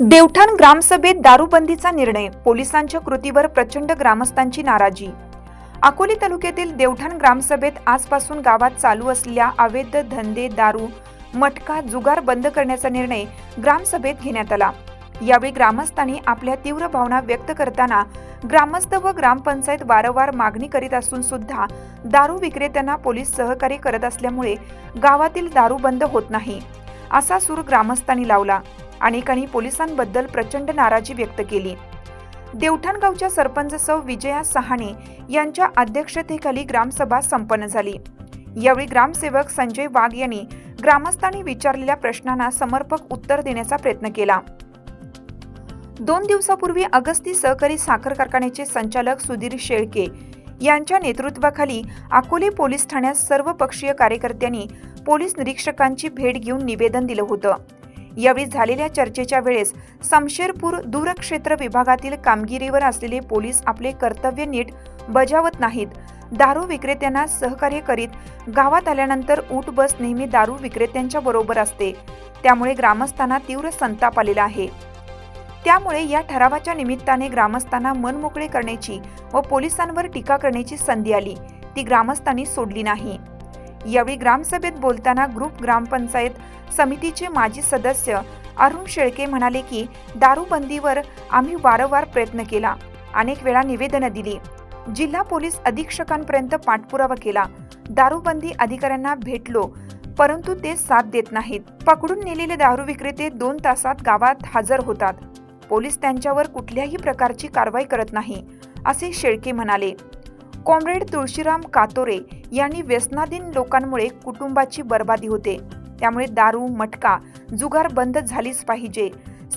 देवठाण ग्रामसभेत दारूबंदीचा निर्णय पोलिसांच्या कृतीवर प्रचंड ग्रामस्थांची नाराजी. अकोले तालुक्यातील देवठाण ग्रामसभेत आजपासून गावात चालू असलेल्या अवैध धंदे दारू मटका जुगार बंद करण्याचा निर्णय ग्रामसभेत घेण्यात आला. यावेळी ग्रामस्थांनी आपल्या तीव्र भावना व्यक्त करताना ग्रामस्थ व ग्रामपंचायत वारंवार मागणी करीत असून सुद्धा दारू विक्रेत्यांना पोलीस सहकार्य करत असल्यामुळे गावातील दारू बंद होत नाही असा सूर ग्रामस्थांनी लावला. अनेकांनी पोलिसांबद्दल प्रचंड नाराजी व्यक्त केली. देवठाणगावच्या सरपंच सौ विजया सहाणे यांच्या अध्यक्षतेखाली ग्रामसभा संपन्न झाली. यावेळी ग्रामसेवक संजय वाघ यांनी ग्रामस्थांनी विचारलेल्या प्रश्नांना समर्पक उत्तर देण्याचा प्रयत्न केला. दोन दिवसापूर्वी अगस्ती सहकारी साखर कारखान्याचे संचालक सुधीर शेळके यांच्या नेतृत्वाखाली अकोले पोलीस ठाण्यात सर्वपक्षीय कार्यकर्त्यांनी पोलीस निरीक्षकांची भेट घेऊन निवेदन दिलं होतं. यावेळी झालेल्या चर्चेच्या वेळेस समशेरपूर दूरक्षेत्र विभागातील कामगिरीवर असलेले पोलीस आपले कर्तव्य नीट बजावत नाहीत. दारू विक्रेत्यांना सहकार्य करीत गावात आल्यानंतर ऊट बस नेहमी दारू विक्रेत्यांच्या बरोबर असते. त्यामुळे ग्रामस्थांना तीव्र संताप आलेला आहे. त्यामुळे या ठरावाच्या निमित्ताने ग्रामस्थांना मन मोकळे करण्याची व पोलिसांवर टीका करण्याची संधी आली. ती ग्रामस्थांनी सोडली नाही. यावेळी ग्रामसभेत बोलताना ग्रुप ग्रामपंचायत समितीचे माजी सदस्य अरुण शेळके म्हणाले की दारूबंदीवर आम्ही वारंवार प्रयत्न केला. अनेक वेळा निवेदनं दिली. जिल्हा पोलीस अधीक्षकांपर्यंत पाठपुरावा केला. दारूबंदी अधिकाऱ्यांना भेटलो परंतु ते साथ देत नाहीत. पकडून नेलेले दारू विक्रेते दोन तासात गावात हजर होतात. पोलीस त्यांच्यावर कुठल्याही प्रकारची कारवाई करत नाही असे शेळके म्हणाले. कॉम्रेड तुळशीराम कातोरे यांनी व्यसनाधीन लोकांमुळे कुटुंबाची बर्बादी होते. त्यामुळे दारू मटका जुगार बंद झालीच पाहिजे.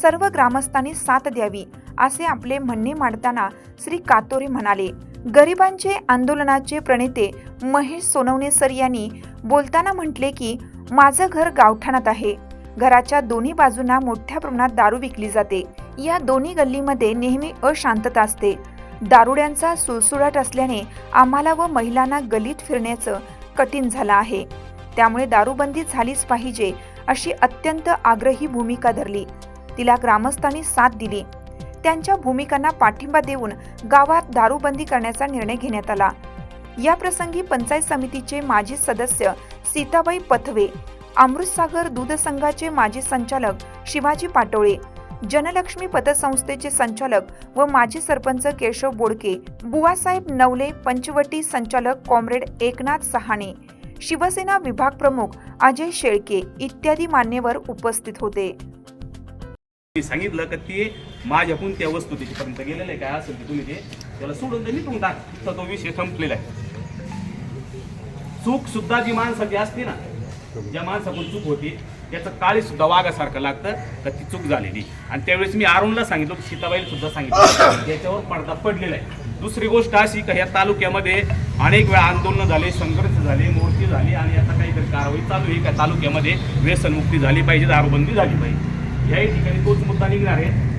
सर्व ग्रामस्थांनी साथ द्यावी असे आपले म्हणणे मांडताना श्री कातोरे म्हणाले. गरिबांचे आंदोलनाचे प्रणेते महेश सोनवणे सर यांनी बोलताना म्हटले की माझं घर गावठाणात आहे. घराच्या दोन्ही बाजूंना मोठ्या प्रमाणात दारू विकली जाते. या दोन्ही गल्लीमध्ये नेहमी अशांतता असते. दारुड्यांचा सुळसुळाट असल्याने आम्हाला व महिलांना गलीत फिरण्याचं कठीण झालं आहे. त्यामुळे दारूबंदी झालीच पाहिजे अशी अत्यंत आग्रही भूमिका धरली. तिला ग्रामस्थांनी साथ दिली. त्यांच्या भूमिकांना पाठिंबा देऊन गावात दारूबंदी करण्याचा निर्णय घेण्यात आला. या प्रसंगी पंचायत समितीचे माजी सदस्य सीताबाई पथवे अमृतसागर दूध संघाचे माजी संचालक शिवाजी पाटोळे जनलक्ष्मी पतसंस्थेचे संचालक व माजी सरपंच केशव बोडके बुवासाहेब नवले पंचवटी संचालक कॉम्रेड एकनाथ सहाणे शिवसेना विभाग प्रमुख अजय शेळके इत्यादी मान्यवर उपस्थित होते. सांगितलं का ते माझ्याकडून त्या वस्तू त्याच्यापर्यंत गेलेलं आहे काय असेल ते तुम्ही ते त्याला सोडून ते मिटून टाक. तर तो विषय संपलेला आहे. चूक सुद्धा जी माणसाची असते ना ज्या माणसाकडून चूक होती त्याचं काळी सुद्धा वाघासारखं लागतं तर ती चूक झालेली. आणि त्यावेळेस मी अरुणला सांगितलं सीताबाईला सुद्धा सांगितलं याच्यावर पडदा पडलेला आहे. दुसरी गोष्ट अशी का ह्या तालुक्यामध्ये अनेक वेळा आंदोलनं झाले संघर्ष झाले मोर्चे झाले आणि आता काहीतरी कारवाई चालू आहे. का तालुक्यामध्ये व्यसनमुक्ती झाली पाहिजे दारूबंदी झाली पाहिजे. याही ठिकाणी तोच मुद्दा निघणार आहे.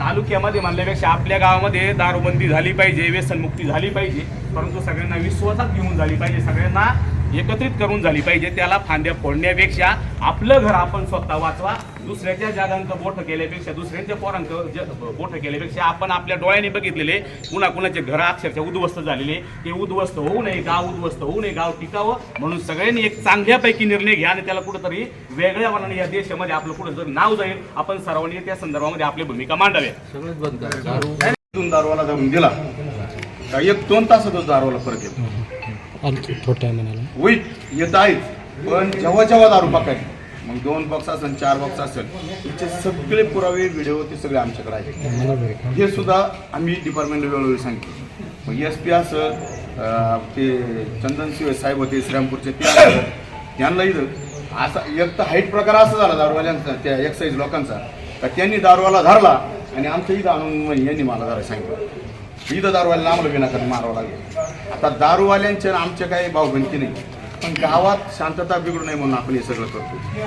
तालुक्यामध्ये म्हणल्यापेक्षा आपल्या गावामध्ये दारूबंदी झाली पाहिजे व्यसनमुक्ती झाली पाहिजे परंतु सगळ्यांना विश्वासात घेऊन झाली पाहिजे सगळ्यांना एकत्रित करून झाली पाहिजे. त्याला फांद्या फोडण्यापेक्षा आपलं घर आपण स्वतः वाचवा. दुसऱ्याच्या जागांचं बोट केल्यापेक्षा दुसऱ्यांच्या पोरांचं ज- बोट केल्यापेक्षा आपण आपल्या डोळ्याने बघितलेले कुणा कुणाचे घर अक्षरशः उद्ध्वस्त झालेले. ते उद्ध्वस्त होऊ नये गाव उद्ध्वस्त होऊ नये गाव टिकावं. म्हणून सगळ्यांनी एक चांगल्यापैकी निर्णय घ्या आणि त्याला कुठंतरी वेगळ्या वनाने या देशामध्ये आपलं कुठं नाव जाईल आपण सर्वांनी त्या संदर्भामध्ये आपली भूमिका मांडाव्या सगळंच बंद करा दारू इथून दारवाला जाऊन दिला. का एक दोन तासातच दारवाला परत येतो. आणखी थोड्या म्हणाला होईल येत आहेच पण जेव्हा जेव्हा दारू पकायची मग दोन बॉक्स असेल चार बॉक्स असेल याचे सगळे पुरावे व्हिडिओ ते सगळे आमच्याकडे आहेत. हे सुद्धा आम्ही डिपार्टमेंट वेळोवेळी सांगितलं. मग एस पी असं ते चंदन शिवे साहेब होते श्रीरामपूरचे ते त्यांना इथं असा एक तर हाईट प्रकार असा झाला दारूवाल्यांचा त्या एक्साईज लोकांचा. का त्यांनी दारूवाला धरला आणि आमच्या इथं आणून यांनी मला धरायला सांगितलं. इथं दारूवाल्याला आम्हाला विनाकारण मारावं लागेल. आता दारूवाल्यांच्या आमच्या काही भावभंती नाही. पण गावात शांतता बिघडू नये म्हणून आपण हे सगळं करतो